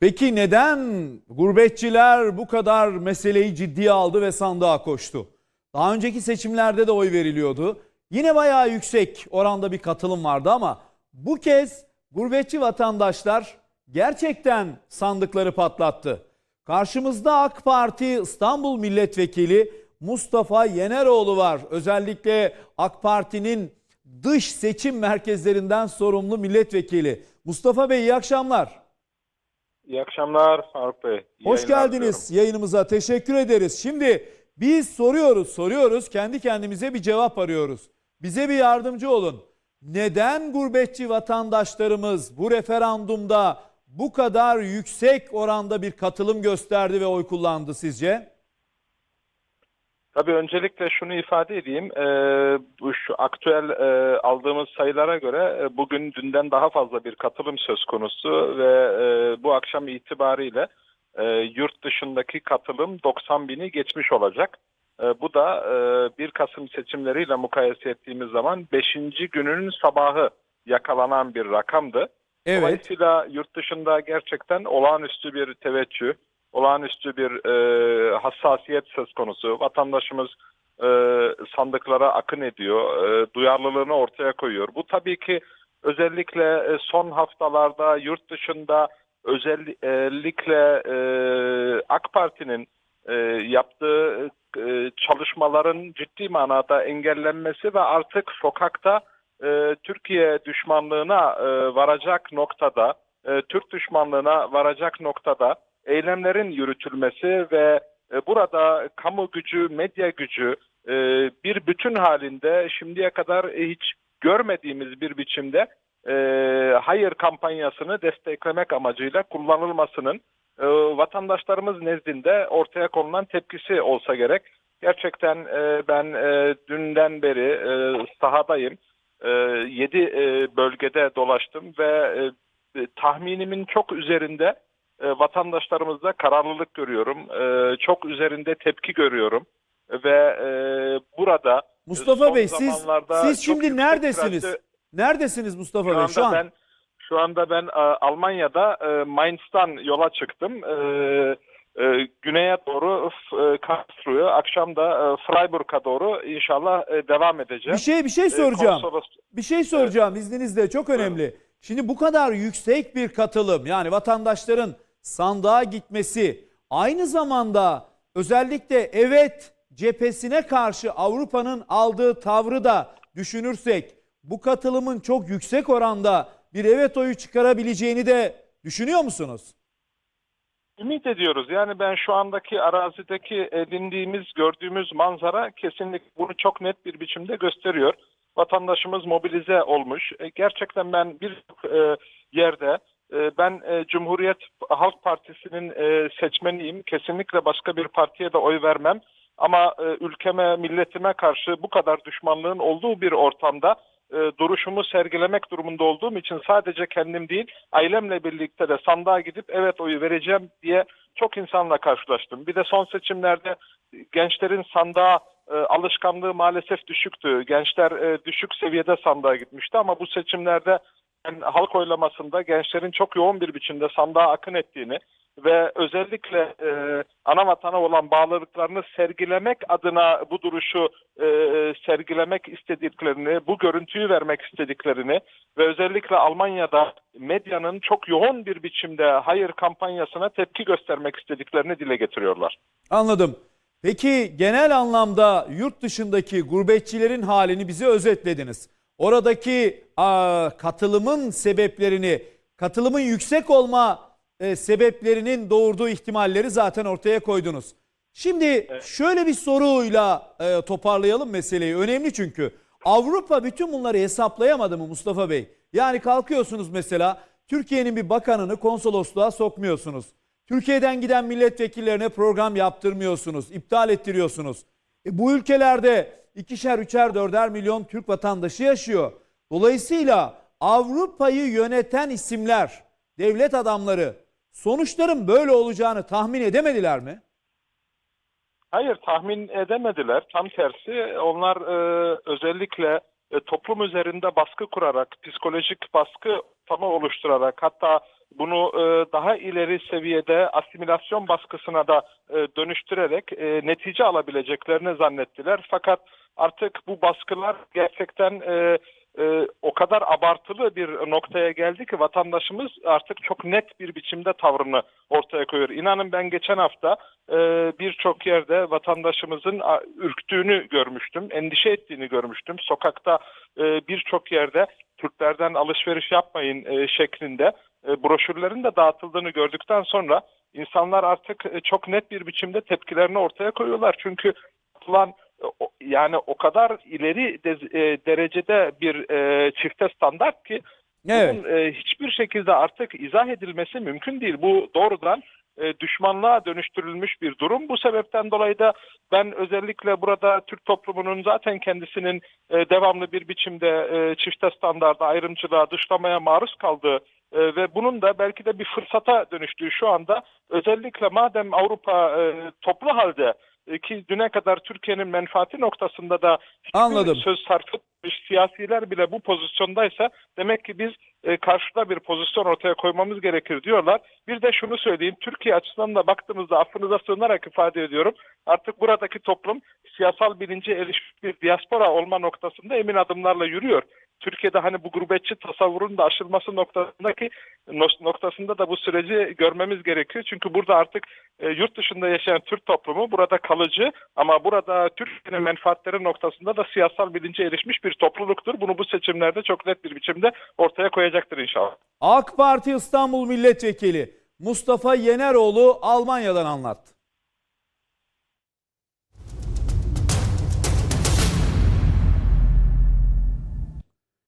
Peki neden gurbetçiler bu kadar meseleyi ciddiye aldı ve sandığa koştu? Daha önceki seçimlerde de oy veriliyordu. Yine bayağı yüksek oranda bir katılım vardı ama bu kez gurbetçi vatandaşlar gerçekten sandıkları patlattı. Karşımızda AK Parti İstanbul Milletvekili Mustafa Yeneroğlu var. Özellikle AK Parti'nin dış seçim merkezlerinden sorumlu milletvekili. Mustafa Bey iyi akşamlar. İyi akşamlar Faruk Bey. İyi Hoş geldiniz yayınımıza. Teşekkür ederiz. Şimdi biz soruyoruz, soruyoruz. Kendi kendimize bir cevap arıyoruz. Bize bir yardımcı olun. Neden gurbetçi vatandaşlarımız bu referandumda bu kadar yüksek oranda bir katılım gösterdi ve oy kullandı sizce? Tabii öncelikle şunu ifade edeyim. Ee, bu şu aktüel e, aldığımız sayılara göre e, bugün dünden daha fazla bir katılım söz konusu ve e, bu akşam itibariyle e, yurt dışındaki katılım 90 bini geçmiş olacak. E, bu da e, 1 Kasım seçimleriyle mukayese ettiğimiz zaman 5. günün sabahı yakalanan bir rakamdı. Evet. Dolayısıyla yurt dışında gerçekten olağanüstü bir teveccüh, olağanüstü bir e, hassasiyet söz konusu. Vatandaşımız e, sandıklara akın ediyor, e, duyarlılığını ortaya koyuyor. Bu tabii ki özellikle e, son haftalarda yurt dışında özellikle e, AK Parti'nin e, yaptığı e, çalışmaların ciddi manada engellenmesi ve artık sokakta e, Türkiye düşmanlığına e, varacak noktada, e, Türk düşmanlığına varacak noktada eylemlerin yürütülmesi ve e, burada kamu gücü, medya gücü e, bir bütün halinde şimdiye kadar e, hiç görmediğimiz bir biçimde e, hayır kampanyasını desteklemek amacıyla kullanılmasının e, vatandaşlarımız nezdinde ortaya konulan tepkisi olsa gerek. Gerçekten e, ben e, dünden beri e, sahadayım. 7 bölgede dolaştım ve e, tahminimin çok üzerinde e, vatandaşlarımızda kararlılık görüyorum. E, çok üzerinde tepki görüyorum ve e, burada Mustafa Bey siz siz şimdi neredesiniz? tirajlı- Neredesiniz Mustafa şu Bey şu an? ben şu anda ben e, Almanya'da e, Mainz'tan yola çıktım. E, e, güneye doğru e, Karlsruhe, akşam da e, Freiburg'a doğru inşallah e, devam edeceğim. Bir şey bir şey E, soracağım. konsolos- Bir şey soracağım izninizle çok önemli. Şimdi bu kadar yüksek bir katılım yani vatandaşların sandığa gitmesi aynı zamanda özellikle evet cephesine karşı Avrupa'nın aldığı tavrı da düşünürsek bu katılımın çok yüksek oranda bir evet oyu çıkarabileceğini de düşünüyor musunuz? Ümit ediyoruz. Yani ben şu andaki arazideki edindiğimiz, gördüğümüz manzara kesinlikle bunu çok net bir biçimde gösteriyor. Vatandaşımız mobilize olmuş. E, Gerçekten ben bir e, yerde ben e, Cumhuriyet Halk Partisi'nin e, seçmeniyim. Kesinlikle başka bir partiye de oy vermem. Ama e, ülkeme, milletime karşı bu kadar düşmanlığın olduğu bir ortamda duruşumu sergilemek durumunda olduğum için sadece kendim değil ailemle birlikte de sandığa gidip evet oyu vereceğim diye çok insanla karşılaştım. Bir de son seçimlerde gençlerin sandığa alışkanlığı maalesef düşüktü. Gençler düşük seviyede sandığa gitmişti ama bu seçimlerde ben halk oylamasında gençlerin çok yoğun bir biçimde sandığa akın ettiğini ve özellikle e, ana vatana olan bağlılıklarını sergilemek adına bu duruşu e, sergilemek istediklerini, bu görüntüyü vermek istediklerini ve özellikle Almanya'da medyanın çok yoğun bir biçimde hayır kampanyasına tepki göstermek istediklerini dile getiriyorlar. Anladım. Peki genel anlamda yurt dışındaki gurbetçilerin halini bize özetlediniz. Oradaki aa, katılımın sebeplerini, katılımın yüksek olma e, sebeplerinin doğurduğu ihtimalleri zaten ortaya koydunuz. Şimdi şöyle bir soruyla e, toparlayalım meseleyi. Önemli çünkü. Avrupa bütün bunları hesaplayamadı mı Mustafa Bey? Yani kalkıyorsunuz mesela Türkiye'nin bir bakanını konsolosluğa sokmuyorsunuz. Türkiye'den giden milletvekillerine program yaptırmıyorsunuz, iptal ettiriyorsunuz. E, bu ülkelerde ikişer, üçer, dörder milyon Türk vatandaşı yaşıyor. Dolayısıyla Avrupa'yı yöneten isimler, devlet adamları sonuçların böyle olacağını tahmin edemediler mi? Hayır tahmin edemediler. Tam tersi onlar e, özellikle e, toplum üzerinde baskı kurarak, psikolojik baskı ortamı oluşturarak hatta bunu e, daha ileri seviyede asimilasyon baskısına da e, dönüştürerek e, netice alabileceklerini zannettiler. Fakat artık bu baskılar gerçekten o kadar abartılı bir noktaya geldi ki vatandaşımız artık çok net bir biçimde tavrını ortaya koyuyor. İnanın ben geçen hafta birçok yerde vatandaşımızın ürktüğünü görmüştüm, endişe ettiğini görmüştüm. Sokakta birçok yerde Türklerden alışveriş yapmayın e, şeklinde e, broşürlerin de dağıtıldığını gördükten sonra insanlar artık e, çok net bir biçimde tepkilerini ortaya koyuyorlar. Çünkü yapılan e, yani o kadar ileri de- e, derecede bir e, çifte standart ki Evet. bunun e, hiçbir şekilde artık izah edilmesi mümkün değil. Bu doğrudan e, düşmanlığa dönüştürülmüş bir durum. Bu sebepten dolayı da ben özellikle burada Türk toplumunun zaten kendisinin e, devamlı bir biçimde e, çifte standarda, ayrımcılığa, dışlamaya maruz kaldığı e, ve bunun da belki de bir fırsata dönüştüğü şu anda özellikle madem Avrupa toplu halde ki düne kadar Türkiye'nin menfaati noktasında da Anladım. söz sarf siyasiler bile bu pozisyondaysa demek ki biz e, karşıda bir pozisyon ortaya koymamız gerekir diyorlar. Bir de şunu söyleyeyim Türkiye açısından da baktığımızda affınıza sığınarak ifade ediyorum. Artık buradaki toplum siyasal bilince erişmiş bir diaspora olma noktasında emin adımlarla yürüyor. Türkiye'de hani bu gurbetçi tasavvurun da aşılması noktasındaki noktasında da bu süreci görmemiz gerekiyor. Çünkü burada artık e, yurt dışında yaşayan Türk toplumu burada kalıcı ama burada Türkiye'nin menfaatleri noktasında da siyasal bilince erişmiş bir topluluktur. Bunu bu seçimlerde çok net bir biçimde ortaya koyacaktır inşallah. AK Parti İstanbul Milletvekili Mustafa Yeneroğlu Almanya'dan anlattı.